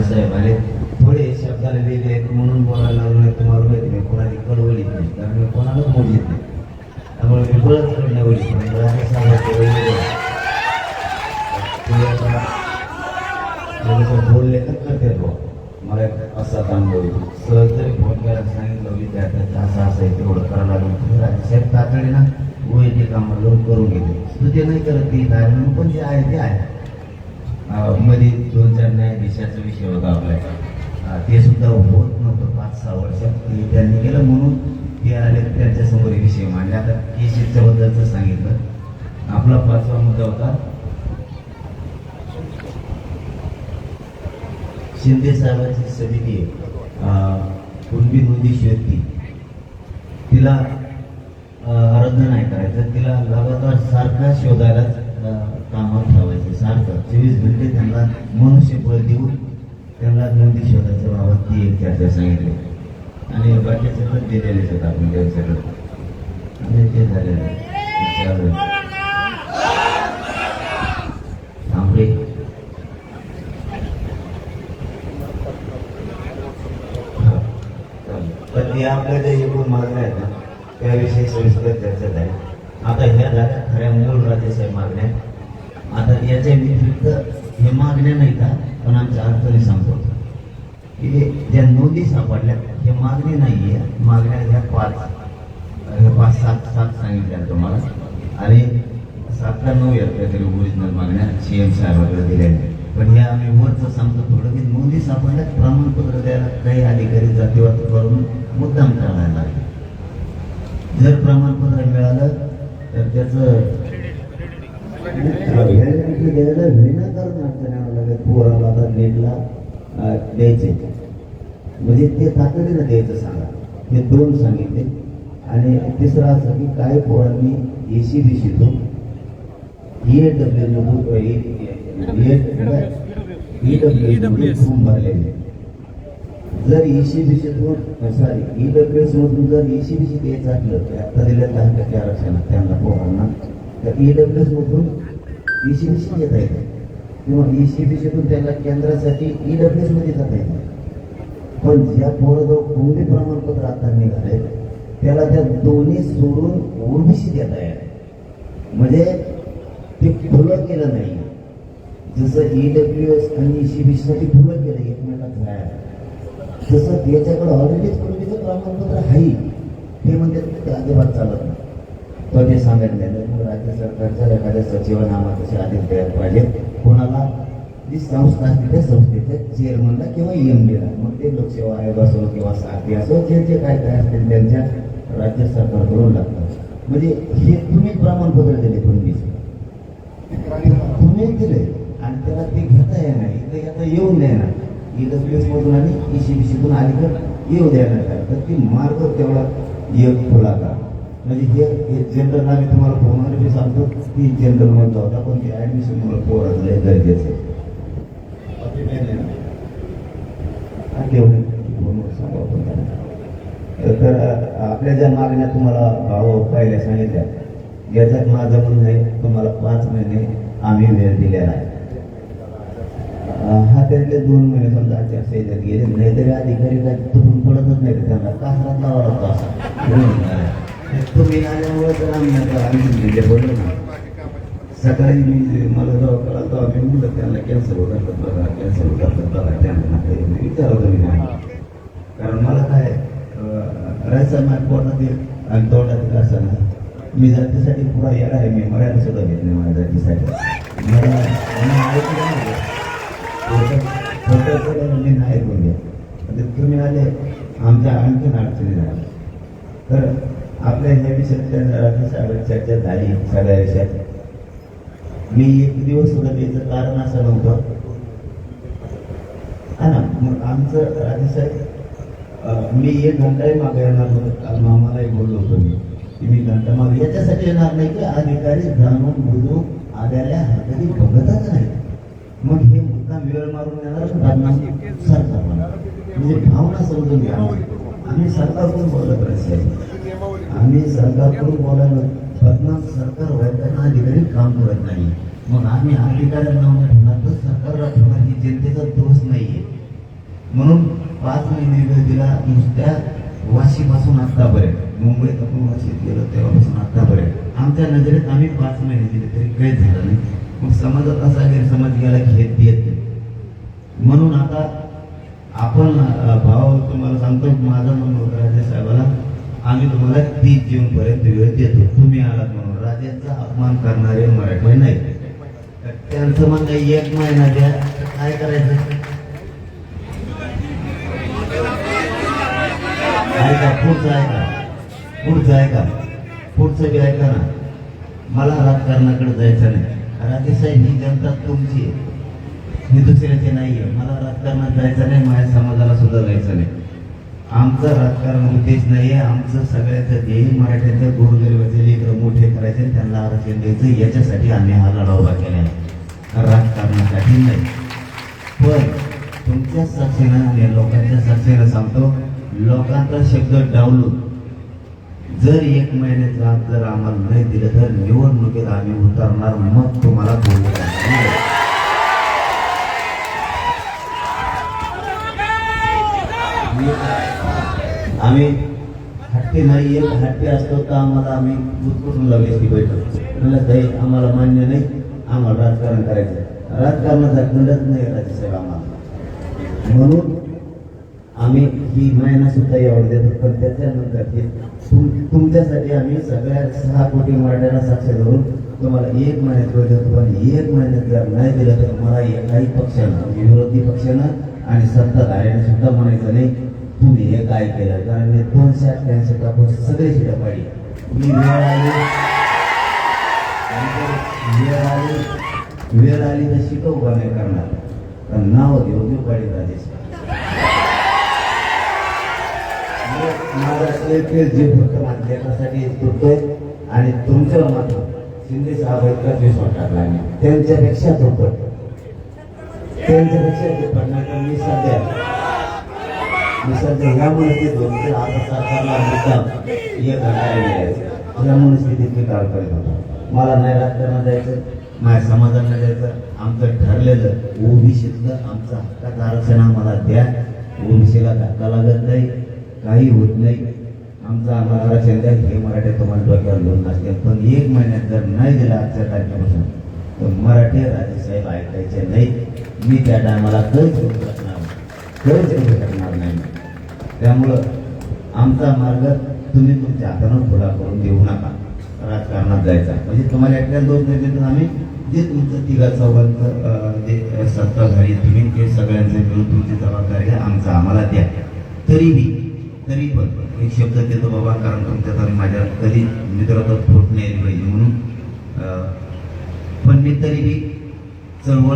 राजेसाहेब आले थोडे शब्दाला वेगळे आहेत म्हणून बोलायला लागलो नाही तुम्हाला माहिती नाही कोणाची कडवली नाही. कारण मी कोणालाच मोडीत नाही. त्यामुळे मी बळच कडण्यावली पण राजेसाहेबांचे वेगळे बोलले तर करते बुवा. मला असा अनुभव येतो सहज जरी फोन करायला सांगितलं विद्यार्थ्याचं असं असं आहे तेवढं करायला लागलं. तुम्ही राजेसाहेब तातडीनं ना वैयक्तिक कामाला करून घेते. तू ते नाही करत ती धार्मिक पण जे आहे ते आहे. मध्ये दोन चार न्यायाधीशाचा विषय होता आपल्या ते सुद्धा होत नव्हतं पाच सहा वर्षात. ते त्यांनी केलं म्हणून ते आले त्यांच्यासमोर विषय मांडले. आता केसीच्या बद्दलचं सांगितलं. आपला पाचवा मुद्दा होता. शिंदे साहेबांची समिती अं, कुणबी नोंदी व्यक्ती तिला आराधना नाही करायचं. तिला लगातार सारखा शोधायला कामावर ठेवायचं. सारखं. चोवीस घंटे त्यांना मनुष्यबळ देऊन त्यांना नोंदी शोधायच्या बाबत ती एक चर्चा सांगितली. आणि बाकीचे पण दिलेलेच आहेत आपण त्यांच्याकडे आणि ते झालेलं विचारलं. थांबले. पण ते आपल्या ज्या एकूण मागण्या आहेत ना त्याविषयी सविस्तर चर्चा झाली. आता ह्या झाल्या खऱ्या मूळ राज्यासाहेब मागण्या. आता याच्या व्यतिरिक्त हे मागण्या नाही का पण आमच्या अडचणी सांगतो की ज्या नोंदी सापडल्या हे मागणी नाही आहे मागण्या ह्या पाच ह्या पाच सात सात सांगितल्या तुम्हाला. आणि सात का नऊ आहेत काहीतरी ओरिजिनल मागण्या. सी एम साहेबांकडे दिल्या पण ह्या आम्ही वरचं सांगतो थोडं की नोंदी सापडल्या प्रमाणपत्र द्यायला काही अधिकारी जातीवाद करून मुद्दाम करायला लागले. जर प्रमाणपत्र मिळालं तर त्याचं व्हॅलिडिटी द्यायला विनाकारण अडचण यावं लागेल पोराला आता नेटला द्यायचे म्हणजे ते तातडीनं द्यायचं सांगा हे दोन सांगितले आणि तिसरं असं की काय पोरांनी ए सी बी सीतून ए डब्ल्यू मधून ई डब्ल्यू फॉर्म भरलेले जर E ईसीबीसीतून सॉरी मधून जर E ईसीबीसी द्यायचं असलं तर आता दिल्या दहा टक्के आरक्षणात त्यांना पोरांना तर सी बी सी घेता येते किंवा ई सी बी सीतून त्यांना केंद्रासाठी ईडब्ल्यूएसमध्ये जाता येते पण ज्या पोराजवळ कुंडी प्रमाणपत्र आता निघाले त्याला त्या दोन्ही सोडून ओबीसी देता येत म्हणजे ते खुलं केलं नाही. जसं ई डब्ल्यू एस आणि ई सी बी साठी खुलं केलं एकमेकात जायला तसं त्याच्याकडे ऑलरेडीच कुणबीचं प्रमाणपत्र आहे ते म्हणजे ते अजिबात चालत नाही. तो ते सांगितलेलं मग राज्य सरकारच्या एखाद्या सचिवांना तसे आदेश द्यायला पाहिजे. कोणाला? जी संस्था असते त्या संस्थेच्या चेअरमनला किंवा एम डीला मग ते लोकसेवा आयोग असो किंवा सारथी असो जे जे काय काय असतील त्यांच्या राज्य सरकारकडून लागतात. म्हणजे हे तुम्ही प्रमाणपत्र दिले तुम्ही तुम्ही दिले आणि त्याला ते घेता येणार इकडे आता येऊन देणार. ईडब्ल्यूएस मधून आणि E आली तर येऊ देणार. तर ती मार्ग तेवढा एक खुला का म्हणजे हे हे जनरल आम्ही तुम्हाला फोनवर बी सांगतो ती जनरल म्हणतो. होता पण ते ऍडमिशन मला पोराचं लय गरजेचं आहे. नाही. हा, तेवढं फोनवर सांगा आपण. तर आपल्या ज्या मागण्या तुम्हाला भाव पहिल्या सांगितल्या याच्यात माझं म्हणणं आहे तुम्हाला पाच महिने आम्ही वेळ दिलेला आहे. हा त्यातले दोन महिने समजा आचारसंहितेत गेले नाहीतरी अधिकारी काय तुटून पडतच नाही त्यांना. कासरात लावा लागतो असा. तुम्ही आल्यामुळे तर आम्ही आता आम्ही म्हणजे बोललो ना. सकाळी मी मला जेव्हा कळलं तेव्हा मी म्हणलं त्यांना कॅन्सर होतात बघा कॅन्सर होतात बघा त्यांना मी विचारलं मी नाही कारण मला काय राहायचं माझ्या पोटात आणि तोंडात असं ना मी जातीसाठी पुरा येणार आहे मी मर्यादा सुद्धा घेत नाही माझ्या जातीसाठी. मला ऐकलं नाही. मी नाही बोलले. तुम्ही आले आमच्या आणखीन अडचणी झाल्या. तर आपल्या ह्या विषयातल्या राज्य साहेब चर्चा झाली सगळ्या विषयात. मी एक दिवस सुद्धा याचं कारण असं नव्हतं. हा ना मग आमचं राजेसाहेब मी एक घंटाही मागे येणार होतो काल मामालाही बोललो होतो मी की मी घंटा मागे. याच्यासाठी येणार नाही की? अधिकारी जाणून बुजून आल्याला हाताने बघतच नाही. मग हे मुद्दा वेळ मारून येणार सरकार म्हणजे भावना समजून घ्या. आम्ही सरकारकडून बोलत राहायचं आम्ही सरकारकडून बोलायला बदनाम सरकार व्हायला अधिकारी काम करत नाही. मग आम्ही अधिकाऱ्यांना नाव ठेवणार तर सरकारला ठेवणार ही जनतेचा दोष नाहीये. म्हणून पाच महिने वेळ दिला नुसत्या वाशीपासून आतापर्यंत. मुंबईत आपण वाशीत गेलो तेव्हापासून आतापर्यंत. आमच्या नजरेत आम्ही पाच महिने दिले तरी काही झालं नाही. मग समाजात असा गैरसमज गेला घेत देत नाही. म्हणून आता आपण भाव तुम्हाला सांगतो माझा म्हणून राजे साहेबाला आम्ही तुम्हाला तीस जून पर्यंत वेळ देतो. तुम्ही आलात म्हणून. राजांचा अपमान करणारे मराठी नाही. त्यांचं म्हणणं एक महिना द्या. तर काय करायचं? ऐका पुढचं ऐका. पुढचं ऐका. पुढचं बी ऐका ना. मला राजकारणाकडे जायचं नाही. राजेसाहेब ही जनता तुमची आहे. मी नाही आहे मला राजकारणात जायचं नाही. माझ्या समाजाला सुद्धा जायचं नाही. आमचं राजकारण उद्देश नाहीये. आमचं सगळ्याचं ध्येय मराठ्याच्या गोरगरिबाचे लेकर मोठे करायचे त्यांना आरक्षण द्यायचं. याच्यासाठी आम्ही हा लढा उभा केला आहे. राजकारणासाठी नाही. पण तुमच्या साक्षीनं आणि लोकांच्या साक्षीनं सांगतो लोकांचा शब्द डावलून जर एक महिन्याचा आत जर आम्हाला नाही दिलं तर निवडणुकीत आम्ही उतरणार मग तुम्हाला बोलू. आम्ही हट्टी नाही एक हट्टी असतो तर आम्हाला आम्ही उत्कुटून लावली ती बैठक. म्हणलं ताई आम्हाला मान्य नाही आम्हाला राजकारण करायचं राजकारणाचा गंडच नाही राजेसाहेब आम्हाला. म्हणून आम्ही ही महिना सुद्धा यावर देतो पण त्याच्यानंतर हे तुम- तुमच्यासाठी आम्ही सगळ्या सहा कोटी मराठ्याला साक्ष धरून तुम्हाला एक महिन्यात वेळ देतो पण एक महिन्यात जर नाही दिलं तर मला एकाही पक्षानं विरोधी पक्षानं आणि सत्ताधाऱ्याने सुद्धा म्हणायचं नाही तुम्ही हे काय केलं? कारण मी दोनशे अठ्ठ्याऐंशी टाकून सगळे शिटा पाडी मी वेळ आली. वेळ आली. वेळ आली तर शिकव का नाही करणार. पण नाव घेऊ घेऊ पाडी राजेश. महाराष्ट्र जे फक्त माध्यमासाठी तुटतोय आणि तुमच्यावर मात्र शिंदे साहेबांचा विश्वास वाटणार नाही त्यांच्यापेक्षा दुप्पट. त्यांच्यापेक्षा दुप्पट. नाही मी सध्या मी ह्यामुळे ते दोन ते आता सरकारला मुद्दाम एक ह्यामुळे स्थितीत मी काम करत होतो. मला नाही राजकारण जायचं माझ्या समाजाला द्यायचं आमचं ठरलेलं ओबीसीतलं आमचं हक्काचं आरक्षण आम्हाला द्या. ओबीसीला धक्का लागत नाही काही होत नाही. आमचं आम्हाला आरक्षण द्या. हे मराठी तुम्हाला डोक्यावर घेऊन नसते पण एक महिन्यात जर नाही दिलं आजच्या तारखेपासून तर मराठी राजेसाहेब ऐकायचे नाही. मी त्या टायमाला कधीच करू त्यामुळं आमचा मार्ग तुम्ही तुमच्या हातानं खुला करून देऊ नका. राजकारणात जायचा म्हणजे तुम्हाला एकट्या दोन नाही आम्ही. जे तुमचं तिघा चौघांचं जे जे सत्ताधारी तुम्ही ते सगळ्यांचे मिळून तुमची जबाबदारी आमचा आम्हाला द्या. तरीही तरी पण एक शब्द देतो बाबा कारण तुमच्यात आम्ही माझ्या कधी मित्राचा फोट नाही आली पाहिजे म्हणून पण मी तरीही चळवळ